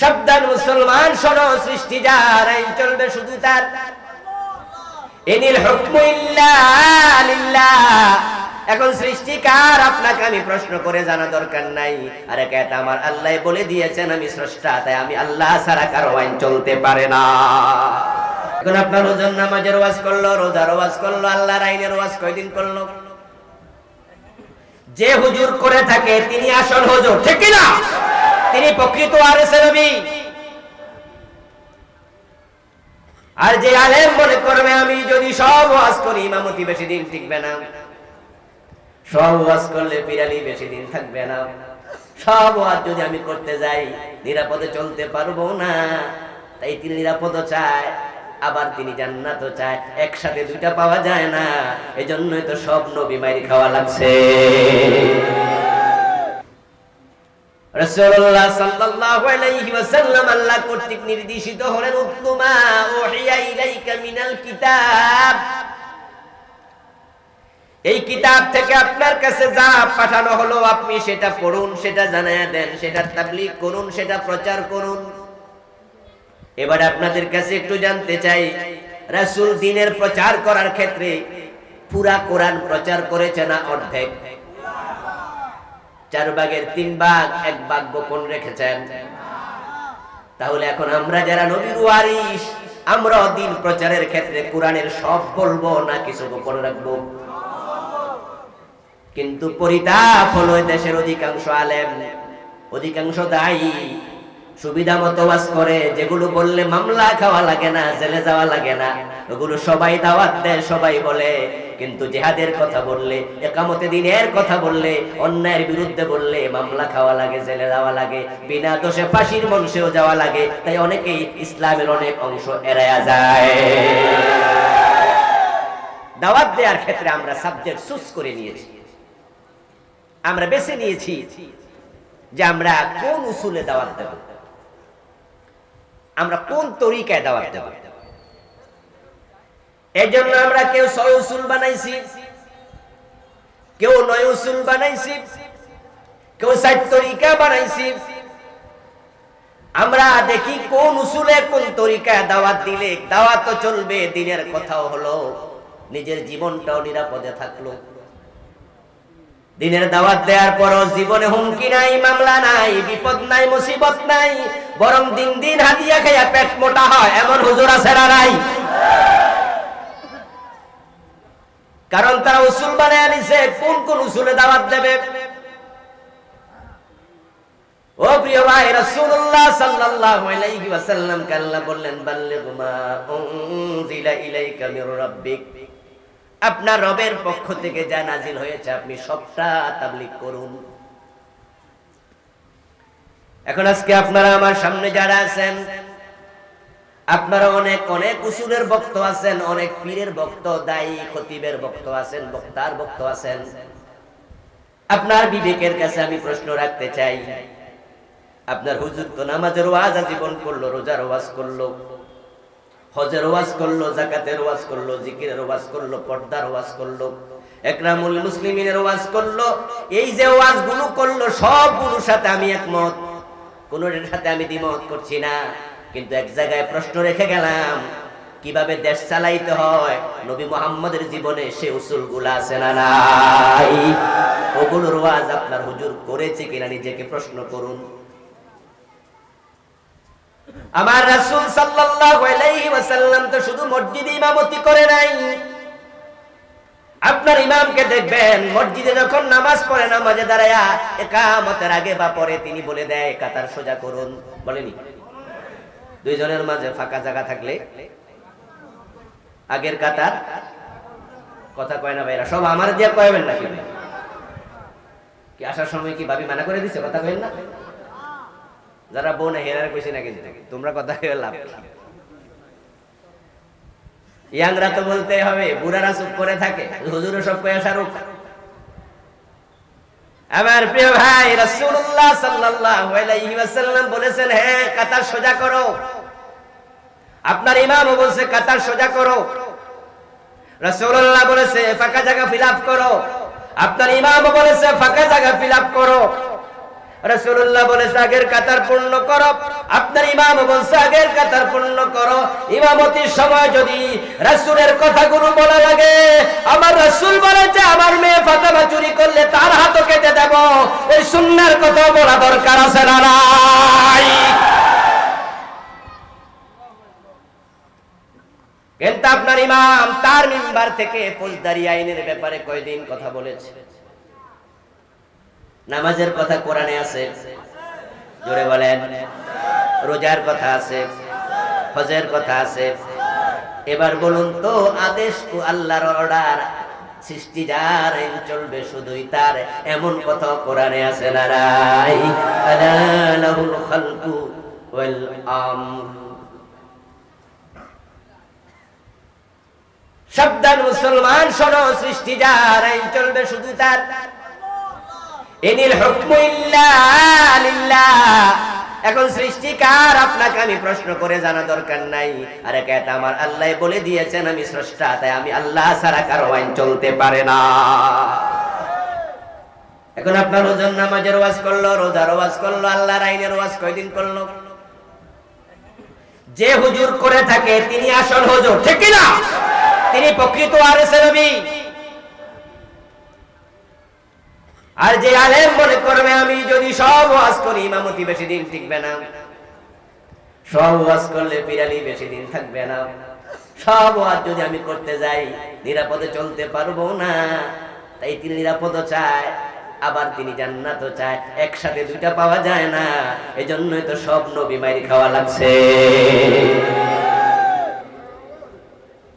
সাবধান মুসলমান, শোনো সৃষ্টি যার আইন চলবে শুধু তার। এনিল হুকমু ইল্লা এখন সৃষ্টিকার আপনাকে আমি প্রশ্ন করে জানা দরকার নাই। আরে কেটা আমার আল্লাহ বলে দিয়েছেন, আমি স্রষ্টা, তাই আমি আল্লাহ ছাড়া কারও আইন চলতে পারে না। এখন আপনার ওজন নামাজের ওয়াজ করল, রোজার ওয়াজ করল, আল্লাহর আইনের ওয়াজ কয়দিন করল? যে হুজুর করে থাকে, তিনি আসল হুজুর, ঠিক না তিনি প্রকৃত আর নবী। আর যে আলেম মনে করবে, আমি যদি সব ওয়াজ করি, ইমামতি বেশি দিন টিকবে না। সব ওয়াজ করলে পিরালি বেশি দিন থাকবে না। সব ওয়াজ যদি আমি করতে যাই, নিরাপদে চলতে পারব না। তাই তিনি নিরাপদ চায়, আবার তিনি জান্নাত চায়। একসাথে দুইটা পাওয়া যায় না। এজন্যই তো সব নবী মাইরি খাওয়া লাগছে। রাসূলুল্লাহ সাল্লাল্লাহু আলাইহি ওয়াসাল্লাম আল্লাহ কর্তৃক নির্দেশিত হলেন ইলাইকা মিনাল কিতাব। এই কিতাব থেকে আপনার কাছে যা পাঠানো হলো, আপনি সেটা পড়ুন, সেটা জানায়া দেন, সেটা তাবলীগ করুন, সেটা প্রচার করুন। এবার আপনাদের কাছে একটু জানতে চাই, রাসূল দিনের প্রচার করার ক্ষেত্রে পুরা কোরআন প্রচার করেছে না অর্ধেক? চার ভাগের তিন ভাগ, এক ভাগ গোপন রেখেছেন। তাহলে এখন আমরা যারা নবীর ওয়ারিস আমরা দিন প্রচারের ক্ষেত্রে কোরআনের সব বলব না কিছু গোপন রাখব? কিন্তু পরিতাপ হলো দেশের অধিকাংশ আলেম, অধিকাংশ দায়ী সুবিধা মতো বাস করে, যেগুলো বললে মামলা খাওয়া লাগে না, জেলে যাওয়া লাগে না, ওগুলো সবাই দাওয়াত দেয়, সবাই বলে। কিন্তু জেহাদের কথা বললে, একামতে দিনের কথা বললে, অন্যায়ের বিরুদ্ধে বললে, মামলা খাওয়া লাগে, জেলে যাওয়া লাগে, বিনা দোষে ফাঁসির মঞ্চেও যাওয়া লাগে, তাই অনেকেই ইসলামের অনেক অংশ এড়ায়া যায়। দাওয়াত দেওয়ার ক্ষেত্রে আমরা সাবজেক্ট চুজ করে নিয়েছি। আমরা বেছে নিয়েছি যে আমরা কোন উসুলে দাওয়াত দেব। আমরা কোন তরিকায় দাওয়াত দেব? এই জন্য আমরা কেউ ছয় উসুল বানাইছি, কেউ নয় উসুল বানাইছি, কেউ ষাট তরিকা বানাইছি। আমরা দেখি কোন উসুলে কোন তরিকায় দাওয়াত দিলে দাওয়াত তো চলবে, দিনের কথাও হলো, নিজের জীবনটাও নিরাপদে থাকল। দিনের দাওয়াত দেওয়ার পরও জীবনে হুমকি নাই, মামলা নাই, বিপদ নাই, মুসিবত নাই, বরং দিন দিন হাতিয়া খাইয়া পেট মোটা হয়, এমন হুজুর আছে না নাই? কারণ তারা উসুল বানায় আনিছে, কোন কোন উসুলে দাওয়াত দেবে? ও প্রিয় ভাই, রাসূলুল্লাহ সাল্লাল্লাহু আলাইহি ওয়াসাল্লাম কাল্লা বললেন, বাল্লিগু মা উনজিলা ইলাইকা মির রাব্বিক। আপনার রবের পক্ষ থেকে যা নাজিল হয়েছে আপনি সবটা তাবলিগ করুন। এখন আজকে আপনারা আমার সামনে যারা আছেন, আপনারা অনেক অনেক উসুলের বক্ত আছেন, অনেক পীরের বক্ত দায়ী খতিবের বক্ত আছেন, বক্তার বক্ত আছেন। আপনার বিবেকের কাছে আমি প্রশ্ন রাখতে চাই। আপনার হুজুর তো নামাজের ওয়াজ আজীবন করল, রোজার ওয়াজ করল। হজের ওয়াজ করল, জাকাতের ওয়াজ করল, জিকিরের ওয়াজ করল, পর্দার ওয়াজ করল, একরামুল মুসলিমিনের ওয়াজ করল, এই যে ওয়াজগুলো করল, সবগুলোর সাথে আমি একমত। কোনোটার সাথে আমি দ্বিমত করছি না, কিন্তু এক জায়গায় প্রশ্ন রেখে গেলাম, কীভাবে দেশ চালাইতে হয়? নবী মোহাম্মদের জীবনে সে উসুলগুলা আছে না নাই? ওগুলোর ওয়াজ আপনার হুজুর করেছে কিনা, নিজেকে প্রশ্ন করুন। আমার রাসূল সাল্লাল্লাহু তো শুধু মসজিদে ইমামতি করে নাই। আপনার ইমামকে দেখবেন, মসজিদে যখন নামাজ পড়ে, নামাজে দাঁড়ায়া একামতের আগে বা পরে তিনি বলে দেয়, কাতার সোজা করুন। বলেনি। দুইজনের মাঝে ফাঁকা জায়গা থাকলে? আগের কাতার? কথা কয় না ভাইরা, সব আমার দিয়ে কয়বেন নাকি? কি আসার সময় কি ভাবি মানা করে দিছে, কথা কইেন না? যারা বোন হেরার কইছে না কিন্তু তোমরা কথা কইলে লাভ ইয়াংরা তো বলতে হবে, বুড়ারা চুপ করে থাকে, হুজুরও সব কয়ে শাহরুখ আমার প্রিয় ভাই, রাসূলুল্লাহ সাল্লাল্লাহু আলাইহি ওয়াসাল্লাম বলেছেন হ্যাঁ কাতার সোজা করো। আপনার ইমামও বলছে, কাতার সোজা করো। রাসূলুল্লাহ বলেছে, ফাঁকা জায়গা ফিল আপ করো। আপনার ইমামও বলেছে, ফাঁকা জায়গা ফিল আপ করো। রাসূলুল্লাহ বলেছে আগের কাতার পূর্ণ করো। আপনার ইমাম বলছে আগের কাতার পূর্ণ করো। ইমামতির সময় যদি রাসূলের কথাগুলো বলা লাগে, আমার রাসূল বলেছে আমার মেয়ে ফাতেমা চুরি করলে তার হাতও কেটে দেব। ওই সুন্নাহর কথা বলা দরকার আছে না নাই? কিন্তু আপনার ইমাম তার মিম্বার থেকে ফৌজদারি আইনের ব্যাপারে কয়দিন কথা বলেছে? নামাজের কথা কোরআনে আছে। জোরে বলেন। রোজার কথা আছে। হজের কথা আছে। এবার বলুন তো, আদেশ ও আল্লাহর অর্ডার। সৃষ্টি যার চলবে শুধুই তার। এমন কথা কোরআনে আছে না রাই খালকু ওয়াল আমর। সাবধান মুসলমান, শোনো, সৃষ্টি যার চলবে শুধু তার এনিল হুকমু ইল্লা লিল্লাহ এখন সৃষ্টিকার আপনাকে আমি প্রশ্ন করে জানা দরকার নাই। আরে কেটা আমার আল্লাহ বলে দিয়েছেন আমি স্রষ্টা, তাই আমি আল্লাহ ছাড়া কারও আইন চলতে পারে না। এখন আপনার ওজন নামাজের ওয়াজ করল, রোজার ওয়াজ করল, আল্লাহর আইনের ওয়াজ কয়দিন করল? যে হুজুর করে থাকে, তিনি আসল হুজুর, ঠিক না তিনি প্রকৃত আরএসএ নবী। আর যে আলেম মনে করবে, আমি যদি সব ওয়াজ করি, ইমামতি বেশি দিন টিকবে না। সব ওয়াজ করলে পিরালি বেশি দিন থাকবে না। সব ওয়াজ যদি আমি করতে যাই, নিরাপদে চলতে পারব না। তাই তিনি নিরাপদ চায়, আবার তিনি জান্নাত চায়। একসাথে দুইটা পাওয়া যায় না। এজন্যই তো সব নবী মাইরি খাওয়া লাগছে।